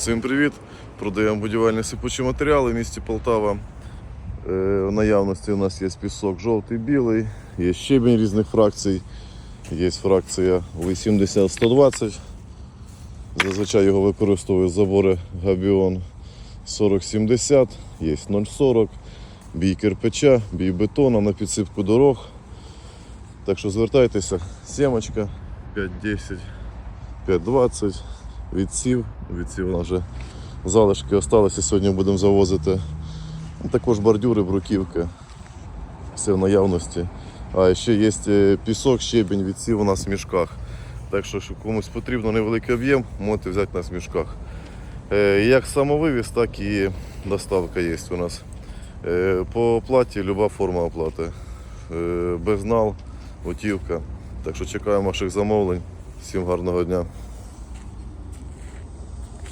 Всім привіт! Продаємо будівельні сипучі матеріали в місті Полтава. Е, В наявності у нас є пісок жовтий, білий, є щебінь різних фракцій, є фракція 80-120. Зазвичай його використовують забори Габіон 40-70, є 0,40, бій кирпича, бій бетону на підсипку дорог. Так що звертайтеся, сімочка 5-10, 5-20, відсів, відсів у нас вже залишки осталися, сьогодні будемо завозити. Також бордюри, бруківки, все в наявності. А ще є е, пісок, щебінь, відсів у нас в мішках. Так що, якщо комусь потрібно невеликий об'єм, можете взяти нас в мішках. Е, Як самовивіз, так і доставка є у нас. Е, По оплаті люба форма оплати. Безнал, готівка. Так що чекаємо ваших замовлень. Всім гарного дня.